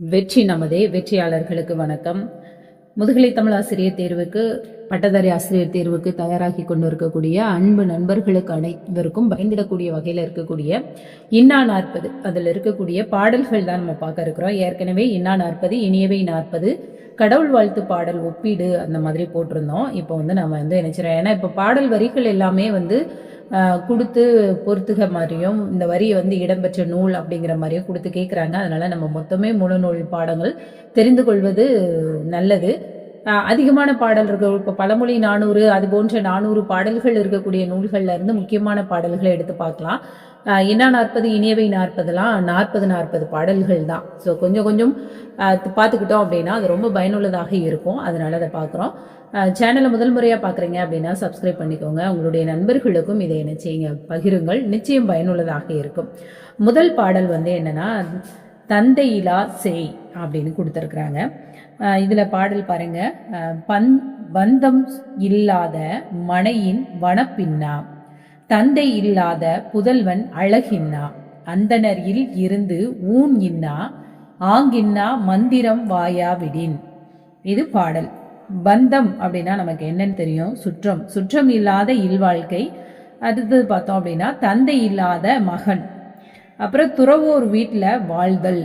வெற்றி நமதே வெற்றியாளர்களுக்கு வணக்கம். முதுகலை தமிழ் ஆசிரியர் தேர்வுக்கு பட்டதாரி ஆசிரியர் தேர்வுக்கு தயாராகி கொண்டு இருக்கக்கூடிய அன்பு நண்பர்களுக்கு அனைவருக்கும் பயந்திடக்கூடிய வகையில் இருக்கக்கூடிய இன்னா நாற்பது அதில் இருக்கக்கூடிய பாடல்கள் தான் நம்ம பார்க்க இருக்கிறோம். ஏற்கனவே இன்னா நாற்பது இனியவை நாற்பது கடவுள் வாழ்த்து பாடல் ஒப்பீடு அந்த மாதிரி போட்டிருந்தோம். இப்போ வந்து நம்ம வந்து நினைச்சிடறோம் ஏன்னா இப்போ பாடல் வரிகள் எல்லாமே வந்து கொடுத்து பொறுத்துக மாதிரியும் இந்த வரியை வந்து இடம்பெற்ற நூல் அப்படிங்கிற மாதிரியும் கொடுத்து கேட்குறாங்க அதனால் நம்ம மொத்தமே முழு நூல் பாடங்கள் தெரிந்து கொள்வது நல்லது. அதிகமான பாடல் இருக்கு. இப்போ பழமொழி நானூறு அது போன்ற நானூறு பாடல்கள் இருக்கக்கூடிய நூல்கள்ல இருந்து முக்கியமான பாடல்களை எடுத்து பார்க்கலாம். என்ன நாற்பது இனியவை நாற்பதுலாம் நாற்பது நாற்பது பாடல்கள் தான். ஸோ கொஞ்சம் கொஞ்சம் பார்த்துக்கிட்டோம் அப்படின்னா அது ரொம்ப பயனுள்ளதாக இருக்கும். அதனால அதை பார்க்குறோம். சேனலை முதல் முறையாக பார்க்குறீங்க அப்படின்னா சப்ஸ்கிரைப் பண்ணிக்கோங்க. உங்களுடைய நண்பர்களுக்கும் இதை என்ன செய்யுங்க பகிருங்கள். நிச்சயம் பயனுள்ளதாக இருக்கும். முதல் பாடல் வந்து என்னென்னா தந்தையிலா செய் அப்படின்னு கொடுத்துருக்குறாங்க. இதில் பாடல் பாருங்க. பந் பந்தம் இல்லாத மனையின் வனப்பின்னா தந்தை இல்லாத புதல்வன் அழகின்னா அந்தனரில் இருந்து ஊன் இன்னா ஆங்கின்னா மந்திரம் வாயா விடின் இது பாடல். பந்தம் அப்படின்னா நமக்கு என்னன்னு தெரியும்? சுற்றம். சுற்றம் இல்லாத இல்வாழ்க்கை. அடுத்தது பார்த்தோம் அப்படின்னா தந்தை இல்லாத மகன். அப்புறம் துறவோர் வீட்டில் வாழ்தல்.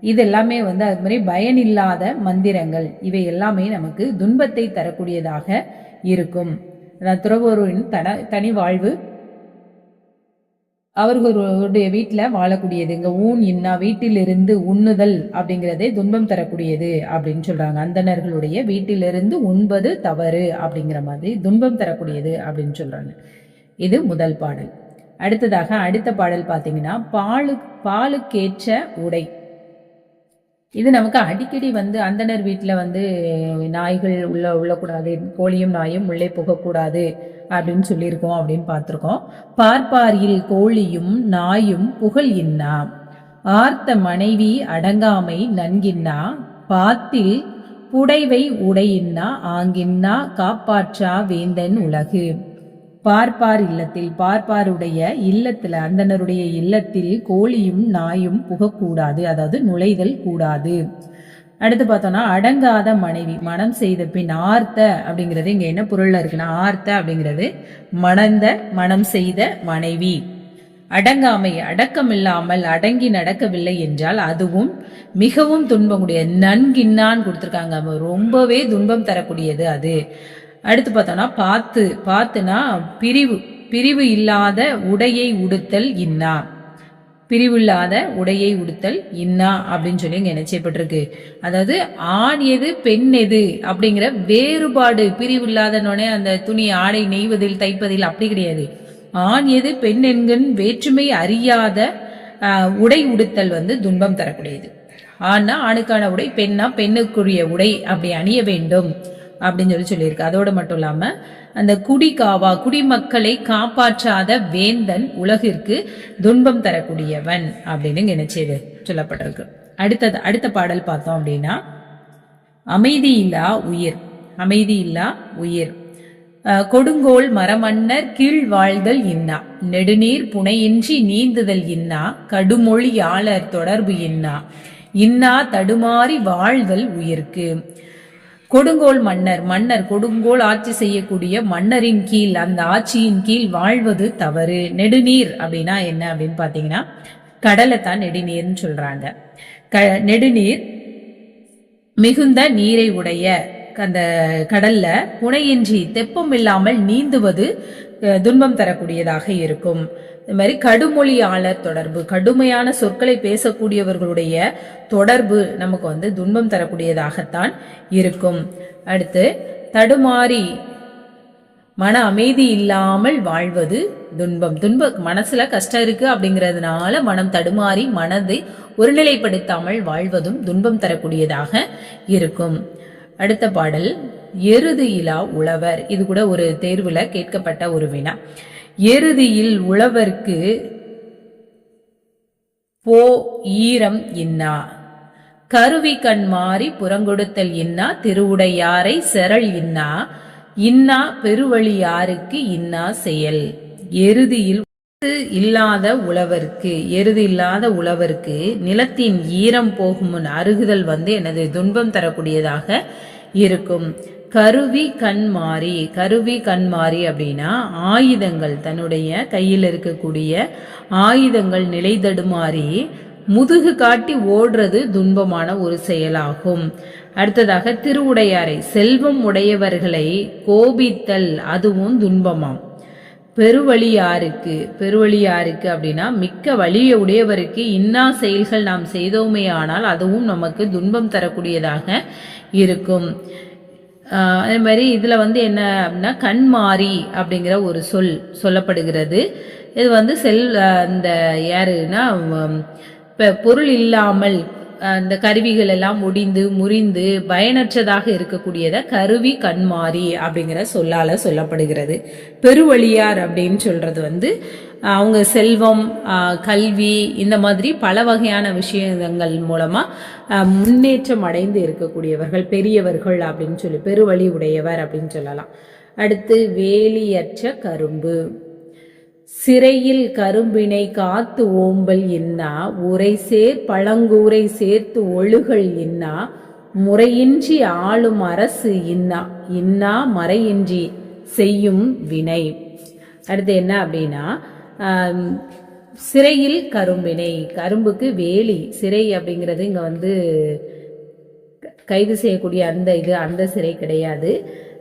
இது எல்லாமே வந்து அது மாதிரி பயன் இல்லாத மந்திரங்கள். இவை எல்லாமே நமக்கு துன்பத்தை தரக்கூடியதாக இருக்கும். துறவோரின் தன தனி வாழ்வு. அவர்களுடைய வீட்டில் வாழக்கூடியது. இங்க ஊன் இன்னா வீட்டிலிருந்து உண்ணுதல் அப்படிங்கிறதே துன்பம் தரக்கூடியது அப்படின்னு சொல்றாங்க. அந்தணர்களுடைய வீட்டிலிருந்து உண்பது தவறு அப்படிங்கிற மாதிரி துன்பம் தரக்கூடியது அப்படின்னு சொல்றாங்க. இது முதல் பாடல். அடுத்ததாக அடுத்த பாடல் பார்த்தீங்கன்னா பாலு பாலுக்கேற்ற உடை. இது நமக்கு அடிக்கடி வந்து அந்தனர் வீட்டில் வந்து நாய்கள் உள்ள உள்ளக்கூடாது கோழியும் நாயும் உள்ளே புகக்கூடாது அப்படின்னு சொல்லியிருக்கோம் அப்படின்னு பார்த்துருக்கோம். பார்ப்பாரில் கோழியும் நாயும் புகழ் இன்னா? ஆர்த்த மனைவி அடங்காமை நன்கின்னா? பாத்தில் புடைவை உடையின்னா ஆங்கின்னா? காப்பாற்றா வேந்தன் உலகு. பார்ப்பார் இல்லத்தில் பார்ப்பாருடைய இல்லத்துல அந்தனருடைய இல்லத்தில் கோழியும் நாயும் புகக்கூடாது அதாவது நுழைதல் கூடாது. அடுத்து பார்த்தோம்னா அடங்காத மனைவி மனம் செய்த பின் ஆர்த்த அப்படிங்கிறது இங்க என்ன பொருள்ல இருக்குன்னா ஆர்த்த அப்படிங்கிறது மணந்த மனம் செய்த மனைவி. அடங்காமை அடக்கமில்லாமல் அடங்கி நடக்கவில்லை என்றால் அதுவும் மிகவும் துன்பமுடைய நன்கின்னான்னு கொடுத்துருக்காங்க. ரொம்பவே துன்பம் தரக்கூடியது அது. அடுத்து பார்த்தோம்னா பாத்து பாத்துனா பிரிவு பிரிவு இல்லாத உடையை உடுத்தல் இன்னா. பிரிவு இல்லாத உடையை உடுத்தல் இன்னா அப்படின்னு சொல்லி இங்க என்ன அதாவது ஆண் எது பெண் எது அப்படிங்கிற வேறுபாடு பிரிவு இல்லாதனோடனே அந்த துணி ஆடை நெய்வதில் தைப்பதில் அப்படி கிடையாது. ஆண் எது பெண் என்கின் வேற்றுமை அறியாத ஆஹ், உடை உடுத்தல் வந்து துன்பம் தரக்கூடியது. ஆனா ஆணுக்கான உடை பெண்ணா பெண்ணுக்குரிய உடை அப்படி அணிய வேண்டும். அப்படின்னு சொல்லி சொல்லியிருக்கு. அதோடு மட்டும் இல்லாமல் அந்த குடிகாவா குடிமக்களை காப்பாற்றாத வேந்தன் உலகிற்கு துன்பம் தரக்கூடியவன் அப்படின்னு நினைச்சது சொல்லப்பட்டிருக்கு. அடுத்தது அடுத்த பாடல் பார்த்தோம் அப்படின்னா அமைதி இல்லா உயிர் அமைதி இல்லா உயிர். அஹ், கொடுங்கோல் மரமன்னர் கீழ் வாழ்தல் இன்னா நெடுநீர் புனையின்றி நீந்துதல் இன்னா கடுமொழியாளர் தொடர்பு இன்னா இன்னா தடுமாறி வாழ்தல் உயிர்க்கு. கொடுங்கோல் மன்னர் மன்னர் கொடுங்கோல் ஆட்சி செய்யக்கூடிய மன்னரின் கீழ் அந்த ஆட்சியின் கீழ் வாழ்வது தவறு. நெடுநீர் அப்படின்னா என்ன அப்படின்னு பாத்தீங்கன்னா கடலை தான் நெடுநீர்னு சொல்றாங்க. க நெடுநீர் மிகுந்த நீரை உடைய அந்த கடல்ல புனையின்றி தெப்பம் இல்லாமல் நீந்துவது துன்பம் தரக்கூடியதாக இருக்கும். இது மாதிரி கடுமொழியாளர் தொடர்பு கடுமையான சொற்களை பேசக்கூடியவர்களுடைய தொடர்பு நமக்கு வந்து துன்பம் தரக்கூடியதாகத்தான் இருக்கும். அடுத்து தடுமாறி மன அமைதி இல்லாமல் வாழ்வது துன்பம். துன்ப மனசுல கஷ்டம் இருக்கு அப்படிங்கிறதுனால மனம் தடுமாறி மனதை ஒருநிலைப்படுத்தாமல் வாழ்வதும் துன்பம் தரக்கூடியதாக இருக்கும். அடுத்த பாடல் எருது உழவர்? இது கூட ஒரு தேர்வுல கேட்கப்பட்ட ஒரு வினா. எருதியில் உழவர்க்கு போ ஈரம் இன்னா? கருவி கண் மாறி புறங்கொடுத்தல் இன்னா? திருவுடையாரை செரள் இன்னா? இன்னா பெருவழி யாருக்கு இன்னா செயல்? எருதியில் இல்லாத உழவர்க்கு எருது இல்லாத உழவர்க்கு நிலத்தின் ஈரம் போகும் முன் அருகுதல் வந்து எனது துன்பம் தரக்கூடியதாக இருக்கும். கருவி கண்மாறி. கருவி கண்மாறி அப்படின்னா ஆயுதங்கள். தன்னுடைய கையில் இருக்கக்கூடிய ஆயுதங்கள் நிலை தடுமாறி முதுகு காட்டி ஓடுறது துன்பமான ஒரு செயலாகும். அடுத்ததாக திருவுடையாரை. செல்வம் உடையவர்களை கோபித்தல் அதுவும் துன்பமாம். பெருவழியாருக்கு. பெருவழியாருக்கு அப்படின்னா மிக்க வழியை உடையவருக்கு இன்னா செயல்கள் நாம் செய்தோமே ஆனால் அதுவும் நமக்கு துன்பம் தரக்கூடியதாக இருக்கும். அதே மாதிரி இதில் வந்து என்ன அப்படின்னா கண்மாரி அப்படிங்கிற ஒரு சொல் சொல்லப்படுகிறது. இது வந்து செல் இந்த யாருன்னா இப்போ பொருள் இல்லாமல் இந்த கருவிகள் எல்லாம் முடிந்து முறிந்து பயனற்றதாக இருக்கக்கூடியத கருவி கண்மாரி அப்படிங்கிற சொல்லால சொல்லப்படுகிறது. பெருவழியார் அப்படின்னு சொல்றது வந்து அவங்க செல்வம் கல்வி இந்த மாதிரி பல வகையான விஷயங்கள் மூலமா முன்னேற்றம் அடைந்து இருக்கக்கூடியவர்கள் பெரியவர்கள் அப்படின்னு சொல்லி பெருவழி உடையவர் அப்படின்னு சொல்லலாம். அடுத்து வேலியற்ற கரும்பு. சிறையில் கரும்பினை காத்து ஓம்பல் இன்னா உரை சேர் பழங்கூரை சேர்த்து ஒழுகல் இன்னா முறையின்றி ஆளும் அரசு இன்னா இன்னா மறையின்றி செய்யும் வினை. அடுத்து என்ன அப்படின்னா சிறையில் கரும்பினை கரும்புக்கு வேலி சிறை அப்படிங்கிறது இங்கே வந்து கைது செய்யக்கூடிய அந்த இது அந்த சிறை கிடையாது.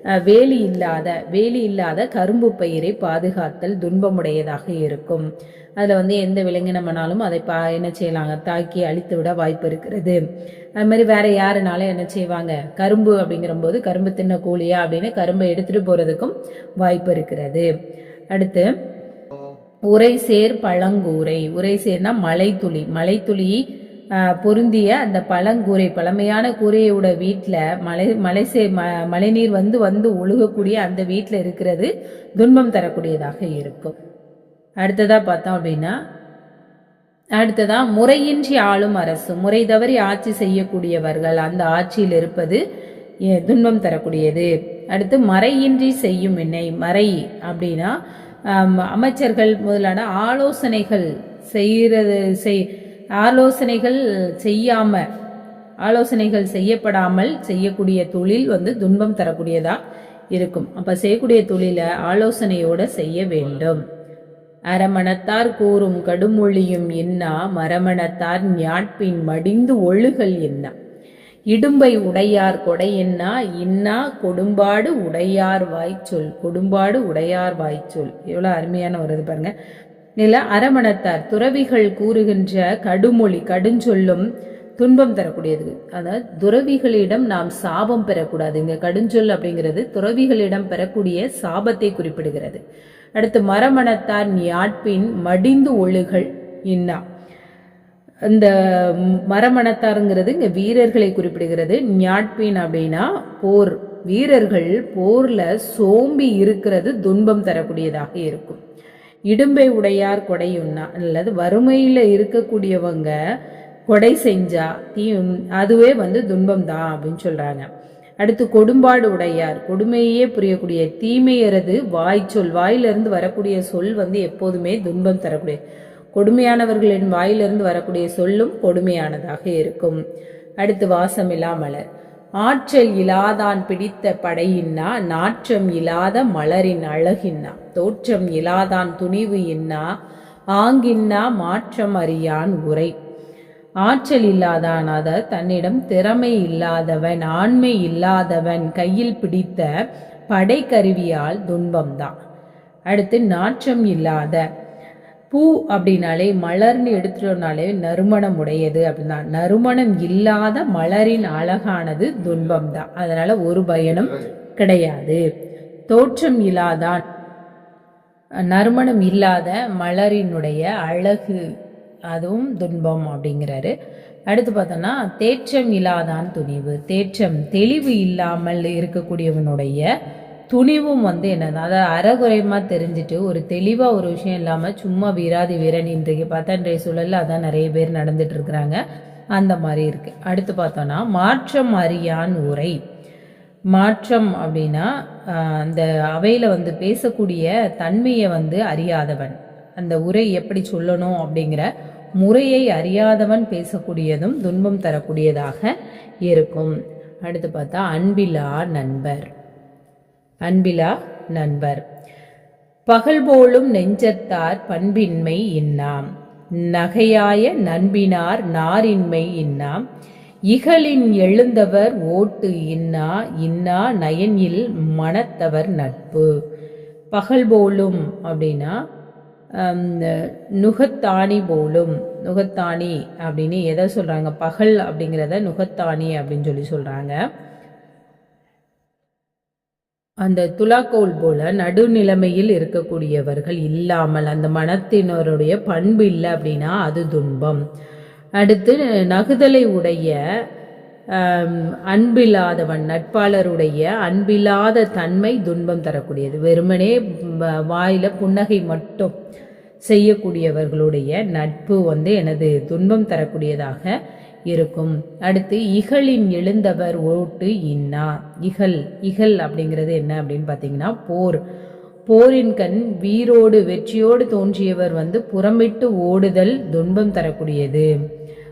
வேலி இல்லாத வேலி இல்லாத கரும்பு பயிரை பாதுகாத்தல் துன்பமுடையதாக இருக்கும். அதில் வந்து எந்த விலங்கினமானாலும் அதை பா என்ன செய்யலாங்க தாக்கி அழித்து விட வாய்ப்பு இருக்கிறது. அது மாதிரி வேற யாருனாலும் என்ன செய்வாங்க? கரும்பு அப்படிங்கிற போது கரும்பு தின்ன கூலியா அப்படின்னு கரும்பை எடுத்துட்டு போறதுக்கும் வாய்ப்பு இருக்கிறது. அடுத்து உரை சேர் பழங்கூரை. உரை சேர்னா மலைத்துளி. மலைத்துளி பொருந்திய அந்த பழங்கூரை பழமையான கூரையோட வீட்டில் மலை மலை சே ம மழைநீர் வந்து வந்து ஒழுகக்கூடிய அந்த வீட்டில் இருக்கிறது துன்பம் தரக்கூடியதாக இருக்கும். அடுத்ததாக பார்த்தோம் அப்படின்னா அடுத்ததாக முறையின்றி ஆளும் அரசு முறை தவறி ஆட்சி செய்யக்கூடியவர்கள் அந்த ஆட்சியில் இருப்பது துன்பம் தரக்கூடியது. அடுத்து மறையின்றி செய்யும் வினை மறை அப்படின்னா அமைச்சர்கள் முதலான ஆலோசனைகள் செய்கிறது செய் ஆலோசனைகள் செய்யாம ஆலோசனைகள் செய்யப்படாமல் செய்யக்கூடிய தொழில் வந்து துன்பம் தரக்கூடியதா இருக்கும். அப்ப செய்யக்கூடிய தொழிலை ஆலோசனையோட செய்ய வேண்டும். அரமணத்தார் கூறும் கடுமொழியும் இன்னா மரமணத்தார் ஞாட்பின் மடிந்து ஒழுகல் என்ன? இடும்பை உடையார் கொடை என்ன? இன்னா கொடும்பாடு உடையார் வாய்ச்சொல் கொடும்பாடு உடையார் வாய்ச்சொல். எவ்வளவு அருமையான ஒரு இது பாருங்க. நில அரமணத்தார் துறவிகள் கூறுகின்ற கடுமொழி கடுஞ்சொல்லும் துன்பம் தரக்கூடியது. அதாவது துறவிகளிடம் நாம் சாபம் பெறக்கூடாது. இங்க கடுஞ்சொல் அப்படிங்கிறது துறவிகளிடம் பெறக்கூடிய சாபத்தை குறிப்பிடுகிறது. அடுத்து மரமணத்தார் ஞாட்பின் மடிந்து ஒழுகல் இன்னா. இந்த மரமணத்தாருங்கிறது இங்க வீரர்களை குறிப்பிடுகிறது. ஞாட்பின் அப்படின்னா போர். வீரர்கள் போர்ல சோம்பி இருக்கிறது துன்பம் தரக்கூடியதாக இருக்கும். இடும்பை உடையார் கொடையுண்ணா அல்லது வறுமையில் இருக்கக்கூடியவங்க கொடை செஞ்சா தீ அதுவே வந்து துன்பம் தான் அப்படின்னு சொல்கிறாங்க அடுத்து கொடும்பாடு உடையார் கொடுமையே புரியக்கூடிய தீமையறது வாய்ச்சொல் வாயிலிருந்து வரக்கூடிய சொல் வந்து எப்போதுமே துன்பம் தரக்கூடிய கொடுமையானவர்களின் வாயிலிருந்து வரக்கூடிய சொல்லும் கொடுமையானதாக இருக்கும். அடுத்து வாசமில்லா மலர். ஆற்றல் இலாதான் பிடித்த படையின்னா நாற்றம் இல்லாத மலரின் அழகின்னா தோற்றம் இலாதான் துணிவு இன்னா ஆங்கின்னா மாற்றம் அறியான் உரை. ஆற்றல் இல்லாதான் அத தன்னிடம் திறமை இல்லாதவன் ஆண்மை இல்லாதவன் கையில் பிடித்த படைக்கருவியால் துன்பம்தான். அடுத்து நாற்றம் இல்லாத பூ அப்படின்னாலே மலர்னு எடுத்துட்டோம்னாலே நறுமணம் உடையது அப்படின்னா நறுமணம் இல்லாத மலரின் அழகானது துன்பம் தான். அதனால ஒரு பயனும் கிடையாது. தோற்றம் இல்லாதான் நறுமணம் இல்லாத மலரினுடைய அழகு அதுவும் துன்பம் அப்படிங்கிறாரு. அடுத்து பார்த்தோன்னா தேற்றம் இல்லாதான் துணிவு. தேற்றம் தெளிவு இல்லாமல் இருக்கக்கூடியவனுடைய துணிவும் வந்து என்னது அதாவது அறகுறைமா தெரிஞ்சுட்டு ஒரு தெளிவாக ஒரு விஷயம் இல்லாமல் சும்மா வீராதி வீரன் இன்றைக்கு பார்த்தன்ற சூழலில் அதான் நிறைய பேர் நடந்துட்டு இருக்கிறாங்க. அந்த மாதிரி இருக்கு. அடுத்து பார்த்தோன்னா மாற்றம் அறியான் உரை. மாற்றம் அப்படின்னா அந்த அவையில் வந்து பேசக்கூடிய தன்மையை வந்து அறியாதவன். அந்த உரை எப்படி சொல்லணும் அப்படிங்கிற முறையை அறியாதவன் பேசக்கூடியதும் துன்பம் தரக்கூடியதாக இருக்கும். அடுத்து பார்த்தா அன்பிலா நண்பர். அன்பிலா நண்பர். பகல்போலும் நெஞ்சத்தார் பண்பின்மை இன்னாம். நகையாய நண்பினார் நாரின்மை இன்னாம். இகலின் எழுந்தவர் ஓட்டு இன்னா இன்னா நயனில் மனத்தவர் நட்பு. பகல் போலும் அப்படின்னா நுகத்தாணி போலும். நுகத்தாணி அப்படின்னு எதை சொல்கிறாங்க பகல் அப்படிங்கிறத நுகத்தாணி அப்படின்னு சொல்லி சொல்கிறாங்க அந்த துலாக்கோல் போல நடுநிலைமையில் இருக்கக்கூடியவர்கள் இல்லாமல் அந்த மனத்தினருடைய பண்பு இல்லை அப்படின்னா அது துன்பம். அடுத்து நகுதலை உடைய அன்பில்லாதவன் நட்பாளருடைய அன்பில்லாத தன்மை துன்பம் தரக்கூடியது. வெறுமனே வ- வாயில புன்னகை மட்டும் செய்யக்கூடியவர்களுடைய நட்பு வந்து எனது துன்பம் தரக்கூடியதாக இருக்கும். அடுத்து இகழின் எழுந்தவர் ஓட்டு இன்னா? இகல் இகல் அப்படிங்கிறது என்ன அப்படின்னு பார்த்தீங்கன்னா போர். போரின் கண் வீரோடு வெற்றியோடு தோன்றியவர் வந்து புறமிட்டு ஓடுதல் துன்பம் தரக்கூடியது.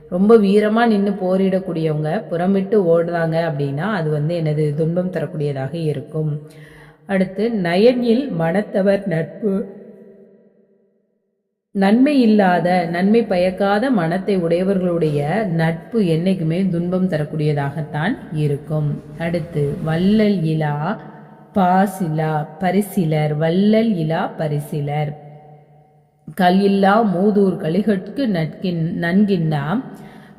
ரொம்ப வீரமாக நின்று போரிடக்கூடியவங்க புறமிட்டு ஓடுறாங்க அப்படின்னா அது வந்து எனது துன்பம் தரக்கூடியதாக இருக்கும். அடுத்து நயனில் மனத்தவர் நட்பு நன்மை இல்லாத நன்மை பயக்காத மனத்தை உடையவர்களுடைய நட்பு என்னைக்குமே துன்பம் தரக்கூடியதாகத்தான் இருக்கும். அடுத்து வள்ளல் இலா பாசிலா பரிசிலர் வள்ளல் இலா பரிசிலர். கல் இல்லா மூதூர் கலிகட்கு நட்கின் நன்கின்னா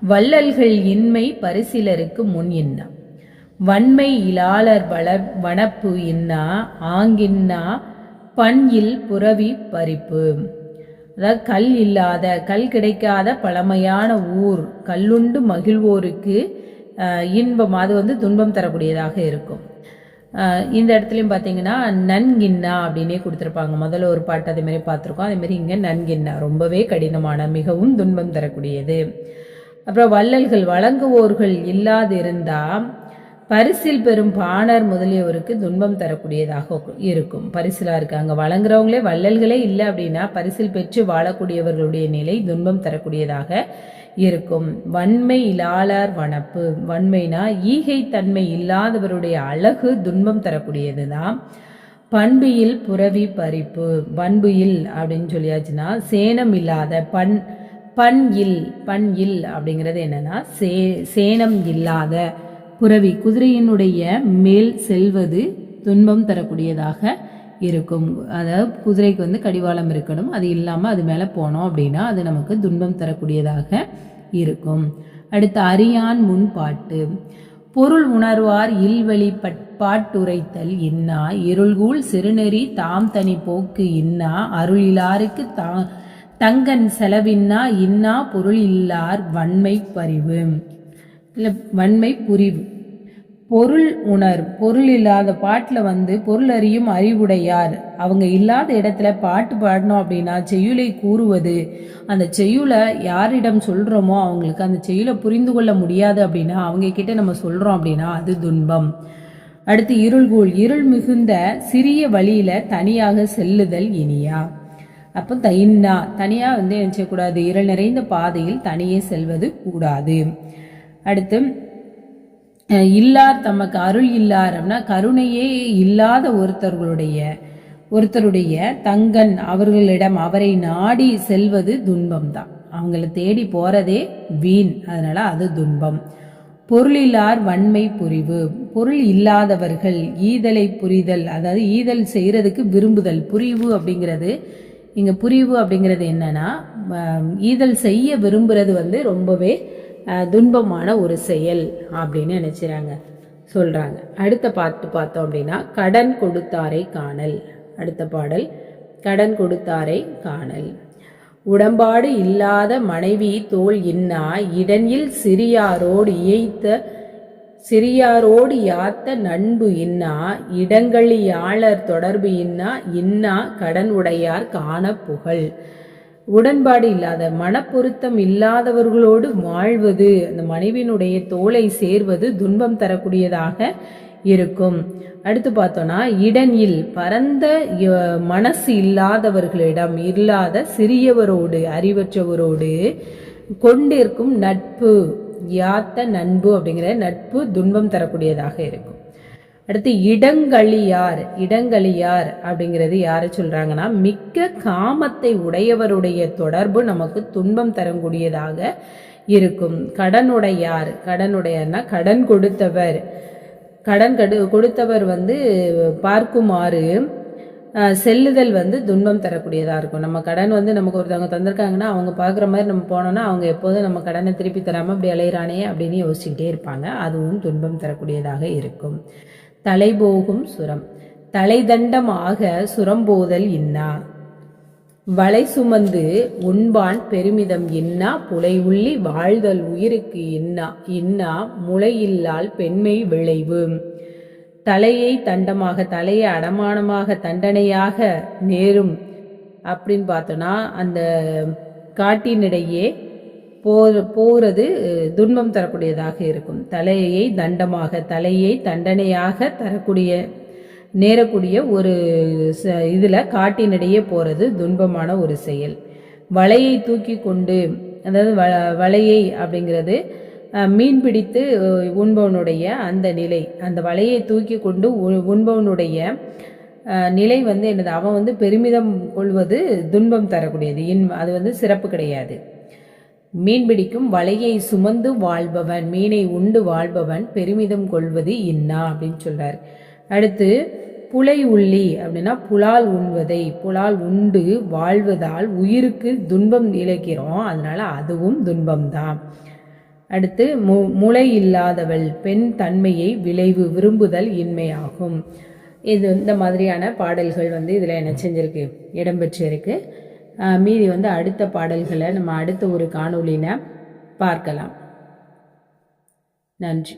வள்ளல்கள் இன்மை பரிசிலருக்கு முன் இன்னா. வன்மை இலாளர் வள வனப்பு இன்னா ஆங்கின்னா. பண்யில் இல் புறவி பறிப்பு. அதாவது கல் இல்லாத கல் கிடைக்காத பழமையான ஊர் கல்லுண்டு மகிழ்வோருக்கு இன்பம் அது வந்து துன்பம் தரக்கூடியதாக இருக்கும். இந்த இடத்துலையும் பார்த்தீங்கன்னா நன்கின்னா அப்படின்னே கொடுத்துருப்பாங்க. முதல்ல ஒரு பாட்டு அதே மாதிரி பார்த்துருக்கோம். அதே மாதிரி இங்கே நன்கின்னா ரொம்பவே கடினமான மிகவும் துன்பம் தரக்கூடியது. அப்புறம் வள்ளல்கள் வழங்குவோர்கள் இல்லாதிருந்தால் பரிசில் பெறும் பாணர் முதலியவருக்கு துன்பம் தரக்கூடியதாக இருக்கும். பரிசிலாக இருக்காங்க. வழங்குறவங்களே வள்ளல்களே இல்லை அப்படின்னா பரிசில் பெற்று வாழக்கூடியவர்களுடைய நிலை துன்பம் தரக்கூடியதாக இருக்கும். வன்மை இலாளார் வனப்பு. வன்மைனா ஈகை தன்மை இல்லாதவருடைய அழகு துன்பம் தரக்கூடியது தான் பண்பியில் புறவி பறிப்பு. பண்புயில் அப்படின்னு சொல்லியாச்சுன்னா சேனம் இல்லாத பண் பண் இல் பண் இல் அப்படிங்கிறது என்னன்னா சே சேனம் இல்லாத புறவி குதிரையினுடைய மேல் செல்வது துன்பம் தரக்கூடியதாக இருக்கும். அதாவது குதிரைக்கு வந்து கடிவாளம் இருக்கணும். அது இல்லாமல் அது மேலே போனோம் அப்படின்னா அது நமக்கு துன்பம் தரக்கூடியதாக இருக்கும். அடுத்து அரியான் முன் பாட்டு பொருள் உணர்வார் இல்வழி பாட்டுரைத்தல் இன்னா இருள்கூல் சிறுநெறி தாம் தனி போக்கு இன்னா அருளிலாருக்கு தா தங்கன் செலவின்னா இன்னா பொருள் இல்லார் வன்மை பறிவு இல்லை வன்மை புரிவு. பொருள் உணர். பொருள் இல்லாத பாட்டில் வந்து பொருள் அறியும் அறிவுடையார். அவங்க இல்லாத இடத்துல பாட்டு பாடணும் அப்படின்னா செய்யுளை கூறுவது. அந்த செய்யுளை யாரிடம் சொல்கிறோமோ அவங்களுக்கு அந்த செய்யுளை புரிந்து கொள்ள முடியாது அப்படின்னா அவங்க கிட்ட நம்ம சொல்கிறோம் அப்படின்னா அது துன்பம். அடுத்து இருள்கூழ் இருள் மிகுந்த சிறிய வழியில் தனியாக செல்லுதல் இனியா. அப்போ த இன்னா தனியாக வந்து என்ன செய்யக்கூடாது இருள் நிறைந்த பாதையில் தனியே செல்வது கூடாது. அடுத்து இல்லார் தமக்கு அருள் இல்லார் அப்படின்னா கருணையே இல்லாத ஒருத்தர்களுடைய ஒருத்தருடைய தங்கன் அவர்களிடம் அவரை நாடி செல்வது துன்பம் தான் அவங்கள தேடி போறதே வீண். அதனால அது துன்பம். பொருளில்லார் வன்மை புரிவு. பொருள் இல்லாதவர்கள் ஈதலை புரிதல் அதாவது ஈதல் செய்கிறதுக்கு விரும்புதல். புரிவு அப்படிங்கிறது இங்கே புரிவு அப்படிங்கிறது என்னன்னா ஈதல் செய்ய விரும்புறது வந்து ரொம்பவே துன்பமான ஒரு செயல் அப்படின்னு நினைச்சுறாங்க. சொல்றாங்க. அடுத்த பாட்டு பார்த்தோம் அப்படின்னா கடன் கொடுத்தாரை காணல். அடுத்த பாடல் கடன் கொடுத்தாரை காணல். உடம்பாடு இல்லாத மனைவி தோல் இன்னா இடனில் சிறியாரோடு இயைத்த சிறியாரோடு யாத்த நண்பு இன்னா இடங்களியாளர் தொடர்பு இன்னா இன்னா கடன் உடையார் காண புகழ். உடன்பாடு இல்லாத மனப்பொருத்தம் இல்லாதவர்களோடு வாழ்வது அந்த மனைவியினுடைய தோலை சேர்வது துன்பம் தரக்கூடியதாக இருக்கும். அடுத்து பார்த்தோன்னா இடனில் பரந்த ய- மனசு இல்லாதவர்களிடம் இல்லாத சிறியவரோடு அறிவற்றவரோடு கொண்டிருக்கும் நட்பு யாத்த நண்பு அப்படிங்கிற நட்பு துன்பம் தரக்கூடியதாக இருக்கும். அடுத்து இடங்களியார் இடங்களியார் அப்படிங்கிறது யாரை சொல்றாங்கன்னா மிக்க காமத்தை உடையவருடைய தொடர்பு நமக்கு துன்பம் தரக்கூடியதாக இருக்கும். கடனுடையார் கடனுடையார்னா கடன் கொடுத்தவர். கடன் கடு கொடுத்தவர் வந்து பார்க்குமாறு செல்லுதல் வந்து துன்பம் தரக்கூடியதாக இருக்கும். நம்ம கடன் வந்து நமக்கு ஒருத்தவங்க தந்திருக்காங்கன்னா அவங்க பார்க்குற மாதிரி நம்ம போனோம்னா அவங்க எப்போதும் நம்ம கடனை திருப்பி தராமல் அப்படி அலையிறானே அப்படின்னு யோசிச்சுக்கிட்டே இருப்பாங்க. அதுவும் துன்பம் தரக்கூடியதாக இருக்கும். தலைபோகும் சுரம். தலைதண்டமாக சுரம்போதல் இன்னா? வளை சுமந்து உண்பான் பெருமிதம் இன்னா? புலை உள்ளி வாழ்தல் உயிருக்கு இன்னா? இன்னா? முளையில்லால் பெண்மை விளைவு. தலையை தண்டமாக தலையை அடமானமாக தண்டனையாக நேரும். அப்படின்னு பார்த்தோன்னா அந்த காட்டினிடையே போர் போகிறது துன்பம் தரக்கூடியதாக இருக்கும். தலையை தண்டமாக தலையை தண்டனையாக தரக்கூடிய நேரக்கூடிய ஒரு ச- இதில் காட்டினிடையே போகிறது துன்பமான ஒரு செயல். வலையை தூக்கி கொண்டு அதாவது வ- வலையை அப்படிங்கிறது மீன் பிடித்து உண்பவனுடைய அந்த நிலை. அந்த வலையை தூக்கி கொண்டு உ- உண்பவனுடைய நிலை வந்து என்னது? அவன் வந்து பெருமிதம் கொள்வது துன்பம் தரக்கூடியது. இன் அது வந்து சிறப்பு கிடையாது. மீன் பிடிக்கும் வலையை சுமந்து வாழ்பவன் மீனை உண்டு வாழ்பவன் பெருமிதம் கொள்வது இன்னா அப்படின்னு சொல்றார். அடுத்து புலை உள்ளி அப்படின்னா புலால் உண்வதை புலால் உண்டு வாழ்வதால் உயிருக்கு துன்பம் இழைக்கிறோம் அதனால அதுவும் துன்பம்தான். அடுத்து மு முளை இல்லாதவள் பெண் தன்மையை விளைவு விரும்புதல் இன்மையாகும். இது இந்த மாதிரியான பாடல்கள் வந்து இதில் என்ன செஞ்சிருக்கு இடம்பெற்றிருக்கு. ஆஹ் மீதி வந்து அடுத்த பாடல்களை நம்ம அடுத்த ஒரு காணொளின பார்க்கலாம். நன்றி.